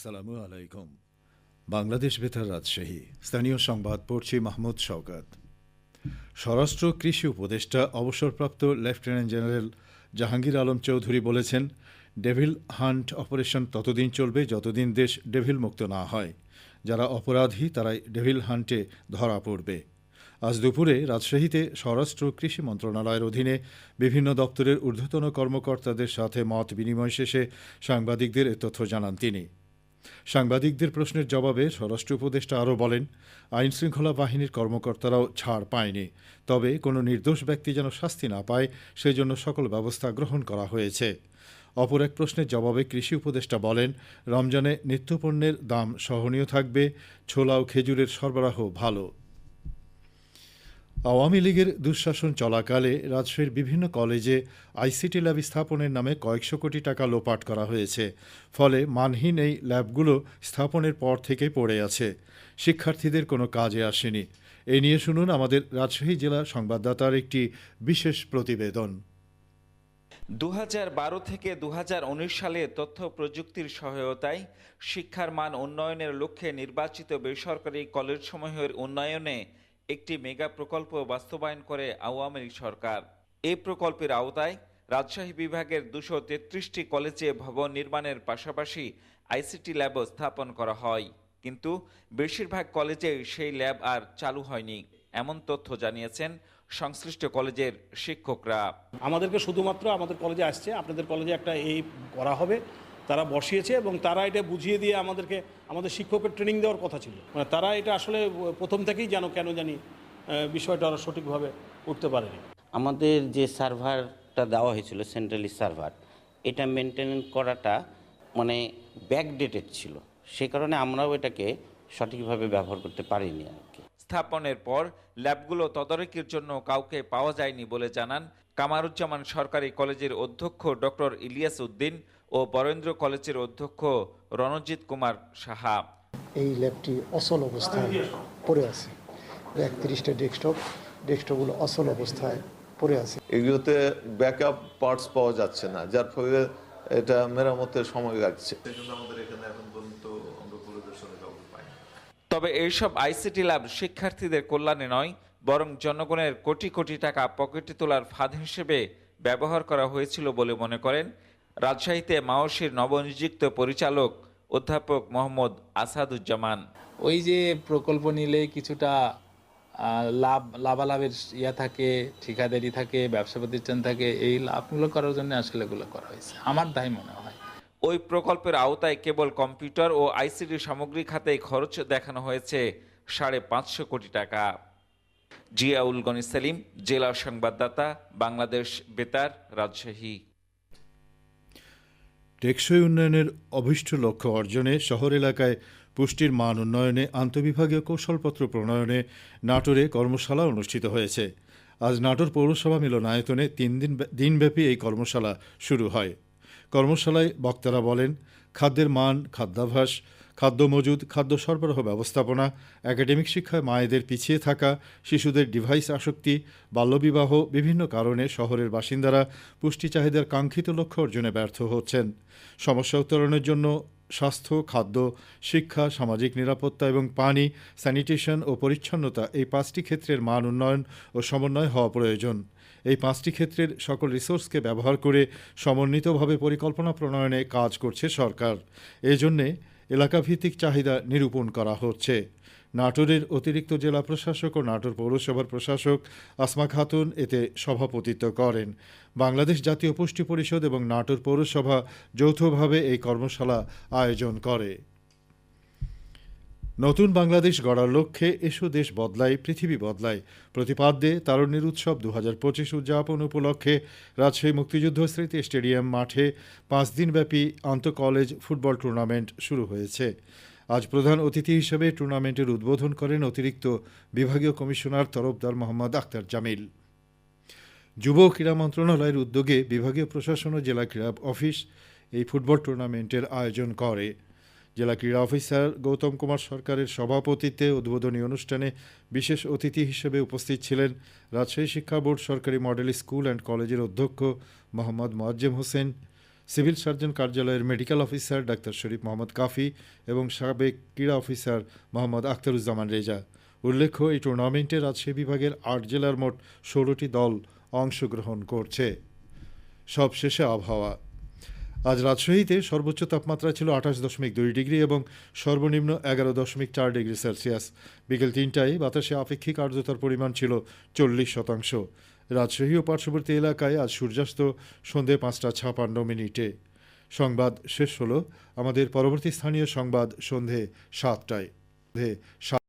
আসসালামু আলাইকুম। বাংলাদেশ বেতার রাজশাহী। স্থানীয় সংবাদ পড়ছি মাহমুদ শওকাত। স্বরাষ্ট্র কৃষি উপদেষ্টা, অবসরপ্রাপ্ত লেফটেন্যান্ট জেনারেল জাহাঙ্গীর আলম চৌধুরী বলেছেন, ডেভিল হান্ট অপারেশন ততদিন চলবে যতদিন দেশ ডেভিল মুক্ত না হয়। যারা অপরাধী, তারাই ডেভিল হান্টে ধরা পড়বে। আজ দুপুরে রাজশাহীতে স্বরাষ্ট্র কৃষি মন্ত্রণালয়ের অধীনে বিভিন্ন দপ্তরের ঊর্ধ্বতন কর্মকর্তাদের সাথে মত বিনিময় শেষে সাংবাদিকদের এ তথ্য জানান তিনি। সাংবাদিকদের প্রশ্নের জবাবে স্বরাষ্ট্র উপদেষ্টা আরও বলেন আইন শৃঙ্খলা বাহিনীর কর্মকর্তারাও ছাড় পায়নি। তবে কোনো নির্দোষ ব্যক্তি যেন শাস্তি না পায় সেই জন্য সকল ব্যবস্থা গ্রহণ করা হয়েছে। অপর এক প্রশ্নের জবাবে কৃষি উপদেষ্টা বলেন, রমজানে নিত্যপণ্যের দাম সহনীয় থাকবে ছোলা ও খেজুরের সরবরাহ ভালো। আওয়ামী লীগের দুঃশাসন চলাকালে রাজশাহীর বিভিন্ন কলেজে আইসিটি ল্যাব স্থাপনের নামে কয়েকশো কোটি টাকা লোপাট করা হয়েছে। ফলে মানহীন এই ল্যাবগুলো স্থাপনের পর থেকে পড়ে আছে। শিক্ষার্থীদের কোনো কাজে আসেনি। এ নিয়ে শুনুন আমাদের রাজশাহী জেলা সংবাদদাতার একটি বিশেষ প্রতিবেদন। দু হাজার বারো থেকে দু হাজার উনিশ সালে তথ্য প্রযুক্তির সহায়তায় শিক্ষার মান উন্নয়নের লক্ষ্যে নির্বাচিত বেসরকারি কলেজসমূহের উন্নয়নে একটি মেগা প্রকল্প বাস্তবায়ন করে আওয়ামী লীগ সরকার। এই প্রকল্পের আওতায় রাজশাহী বিভাগের দুশো তেত্রিশটি কলেজে ভবন নির্মাণের পাশাপাশি আইসিটি ল্যাবও স্থাপন করা হয়। কিন্তু বেশিরভাগ কলেজে সেই ল্যাব আর চালু হয়নি, এমন তথ্য জানিয়েছেন সংশ্লিষ্ট কলেজের শিক্ষকরা। আমাদেরকে শুধুমাত্র আমাদের কলেজে আসছে, আপনাদের কলেজে একটা এই করা হবে। তারা বসিয়েছে এবং তারা এটা বুঝিয়ে দিয়ে আমাদেরকে আমাদের শিক্ষকের ট্রেনিং দেওয়ার কথা ছিল। মানে তারা এটা আসলে প্রথম থেকেই যেন কেন জানি বিষয়টা ওরা সঠিকভাবে উঠতে পারেনি। আমাদের যে সার্ভারটা দেওয়া হয়েছিল সেন্ট্রালি সার্ভার এটা মেনটেন করাটা মানে ব্যাকডেটেড ছিল। সে কারণে আমরাও এটাকে সঠিকভাবে ব্যবহার করতে পারিনি আর কি। স্থাপনের পর ল্যাবগুলো তদারকির জন্য কাউকে পাওয়া যায়নি বলে জানান কামারুজ্জামান সরকারি কলেজের অধ্যক্ষ ডক্টর ইলিয়াস উদ্দিন। ও বরেন্দ্র কলেজের অধ্যক্ষ রণজিৎ কুমার সাহা। এই ল্যাবটি অচল অবস্থায় পড়ে আছে। একত্রিশটা ডেস্কটপ ডেস্কটপগুলো অচল অবস্থায় পড়ে আছে। এগুলোতে ব্যাকআপ পার্টস পাওয়া যাচ্ছে না যার ফলে এটা মেরামতের সময় লাগছে। তবে এইসব আইসিটি ল্যাব শিক্ষার্থীদের কল্যাণে নয় বরং জনগণের কোটি কোটি টাকা পকেটে তোলার ফাঁদ হিসেবে ব্যবহার করা হয়েছিল বলে মনে করেন রাজশাহীতে মাওসির নবনিযুক্ত পরিচালক অধ্যাপক মোহাম্মদ আসাদুজ্জামান। ওই যে প্রকল্প নিলে কিছুটা লাভ লাভালাভের ইয়া থাকে ঠিকাদারি থাকে ব্যবসা প্রতিষ্ঠান থাকে এই লাভগুলো করার জন্য আসলে এগুলো করা হয়েছে। আমার তাই মনে হয়। ওই প্রকল্পের আওতায় কেবল কম্পিউটার ও আইসিটি সামগ্রী খাতে খরচ দেখানো হয়েছে সাড়ে পাঁচশো কোটি টাকা। জিয়াউল গনি সেলিম জেলা সংবাদদাতা বাংলাদেশ বেতার রাজশাহী। টেকসই উন্নয়নের অভীষ্ট লক্ষ্য অর্জনে শহর এলাকায় পুষ্টির মান উন্নয়নে, আন্তঃবিভাগীয় কৌশলপত্র প্রণয়নে নাটোরে কর্মশালা অনুষ্ঠিত হয়েছে। আজ নাটোর পৌরসভা মিলনায়তনে তিন দিন দিনব্যাপী এই কর্মশালা শুরু হয়। কর্মশালায় বক্তারা বলেন, খাদ্যের মান, খাদ্যাভ্যাস খাদ্য মজুদ, খাদ্য সরবরাহ ব্যবস্থাপনা, একাডেমিক শিক্ষায় মায়েদের পিছিয়ে থাকা, শিশুদের ডিভাইস আসক্তি, বাল্যবিবাহ বিভিন্ন কারণে শহরের বাসিন্দারা পুষ্টি চাহিদার কাঙ্ক্ষিত লক্ষ্য অর্জনে ব্যর্থ হচ্ছেন। সমস্যা উত্তরণের জন্য স্বাস্থ্য, খাদ্য, শিক্ষা, সামাজিক নিরাপত্তা এবং পানি, স্যানিটেশন ও পরিচ্ছন্নতা এই পাঁচটি ক্ষেত্রের মান উন্নয়ন ও সমন্বয় হওয়া প্রয়োজন। এই পাঁচটি ক্ষেত্রের সকল রিসোর্সকে ব্যবহার করে সমন্বিতভাবে পরিকল্পনা প্রণয়নে কাজ করছে সরকার। এজন্যে এলাকাভিত্তিক চাহিদা নিরূপণ করা হচ্ছে। নাটোরের অতিরিক্ত জেলা প্রশাসক ও নাটোর পৌরসভার প্রশাসক আসমা খাতুন এতে সভাপতিত্ব করেন। বাংলাদেশ জাতীয় পুষ্টি পরিষদ এবং নাটোর পৌরসভা যৌথভাবে এই কর্মশালা আয়োজন করে। নতুন বাংলাদেশ গড়ার লক্ষ্যে এসো দেশ বদলায়, পৃথিবী বদলায়। প্রতিপাদ্যে তারুণ্যের উৎসব দু হাজার পঁচিশ উদযাপন উপলক্ষে রাজশাহী মুক্তিযুদ্ধ স্মৃতি স্টেডিয়াম মাঠে পাঁচ দিনব্যাপী আন্তঃ কলেজ ফুটবল টুর্নামেন্ট শুরু হয়েছে। আজ প্রধান অতিথি হিসেবে টুর্নামেন্টের উদ্বোধন করেন অতিরিক্ত বিভাগীয় কমিশনার তরফদার মোহাম্মদ আখতার জামিল। যুব ক্রীড়া মন্ত্রণালয়ের উদ্যোগে বিভাগীয় প্রশাসন ও জেলা ক্রীড়া অফিস এই ফুটবল টুর্নামেন্টের আয়োজন করে। জেলা ক্রীড়া অফিসার গৌতম কুমার সরকারের সভাপতিত্বে উদ্বোধনী অনুষ্ঠানে বিশেষ অতিথি হিসেবে উপস্থিত ছিলেন রাজশাহী শিক্ষা বোর্ড সরকারি মডেল স্কুল অ্যান্ড কলেজের অধ্যক্ষ মোহাম্মদ মোয়াজ্জেম হোসেন, সিভিল সার্জন কার্যালয়ের মেডিকেল অফিসার ডাক্তার শরীফ মোহাম্মদ কাফি এবং সাবেক ক্রীড়া অফিসার মোহাম্মদ আখতারুজ্জামান রেজা। উল্লেখ্য, এই টুর্নামেন্টে রাজশাহী বিভাগের আট জেলার মোট ষোলোটি দল অংশগ্রহণ করছে। সবশেষে আবহাওয়া। আজ রাজশাহীতে সর্বোচ্চ তাপমাত্রা ছিল আঠাশ দশমিক দুই ডিগ্রি এবং সর্বনিম্ন এগারো দশমিক চার ডিগ্রি সেলসিয়াস। বিকেল তিনটায় বাতাসে আপেক্ষিক আর্দ্রতার পরিমাণ ছিল চল্লিশ শতাংশ। রাজশাহী ও পার্শ্ববর্তী এলাকায় আজ সূর্যাস্ত সন্ধে পাঁচটা ছাপান্ন মিনিটে। সংবাদ শেষ হলো আমাদের পরবর্তী স্থানীয় সংবাদ সন্ধে সাতটায়। সাত